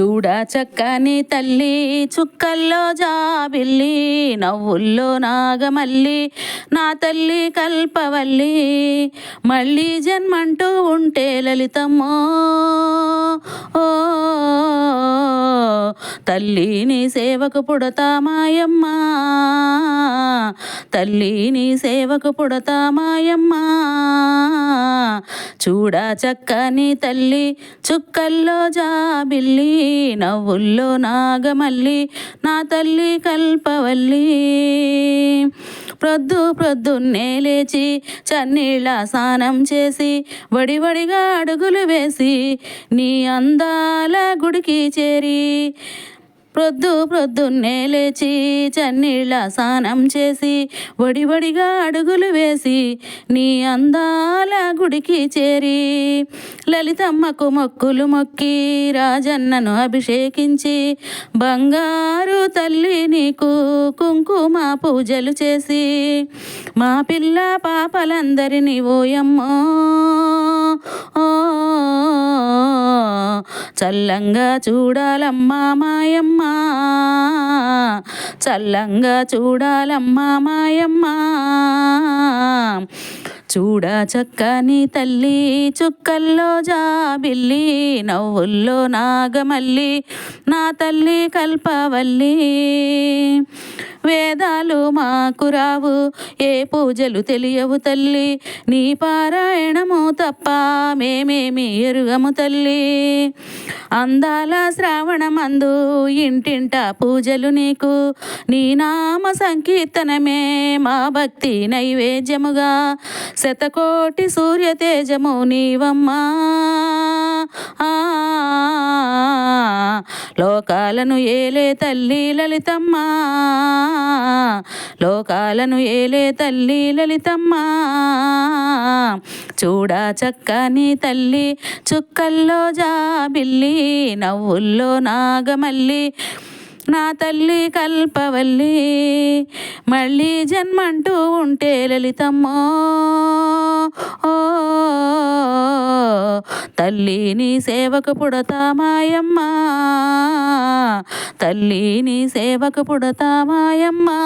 చూడ చక్కని తల్లి చుక్కల్లో జాబిల్లి నవ్వుల్లో నాగమల్లి నా తల్లి కల్పవల్లి మళ్ళీ జన్మంటూ ఉంటే లలితమ్మో. ఓ తల్లిని సేవకు పుడతా మాయమ్మా తల్లి నీ సేవకు పుడతా మాయమ్మ చూడ చక్కని తల్లి చుక్కల్లో జాబిల్లి నవ్వుల్లో నాగమల్లి నా తల్లి కల్పవల్లి. ప్రొద్దు ప్రొద్దున్నే లేచి చన్నీళ్ళ స్నానం చేసి వడివడిగా అడుగులు వేసి నీ అందాల గుడికి చేరి ప్రొద్దు ప్రొద్దున్నే లేచి చన్నీళ్ళ స్నానం చేసి వడివడిగా అడుగులు వేసి నీ అందాల గుడికి చేరి లలితమ్మకు మొక్కులు మొక్కి రాజన్నను అభిషేకించి బంగారు తల్లి నీకు కుంకుమ పూజలు చేసి మా పిల్ల పాపలందరినీ ఓయమ్మో చల్లంగా చూడాలమ్మా మాయమ్మ. చల్లంగా చూడాలమ్మా మాయమ్మ. చూడ చక్కని తల్లి చుక్కల్లో జాబిల్లి నవ్వుల్లో నాగమల్లి నా తల్లి కల్పవల్లి. వేద మాకు రావు. ఏ పూజలు తెలియవు తల్లి. నీ పారాయణము తప్ప మేమేమి ఎరుగము తల్లి. అందాల శ్రావణమందు ఇంటింట పూజలు నీకు. నీ నామ సంకీర్తనమే మా భక్తి నైవేద్యముగా. శతకోటి సూర్య తేజము నీవమ్మా. ఆ, లోకాలను ఏలే తల్లి లలితమ్మా. లోకాలను ఏలే తల్లి లలితమ్మ. చూడా చక్కని తల్లి చుక్కల్లో జాబిల్లి నవ్వుల్లో నాగమల్లి నా తల్లి కల్పవల్లి. మళ్ళీ జన్మంటూ ఉంటే లలితమ్మో. ఓ తల్లి నీ సేవకు పుడతా మాయమ్మా తల్లి నీ సేవకు పుడతామాయమ్మా.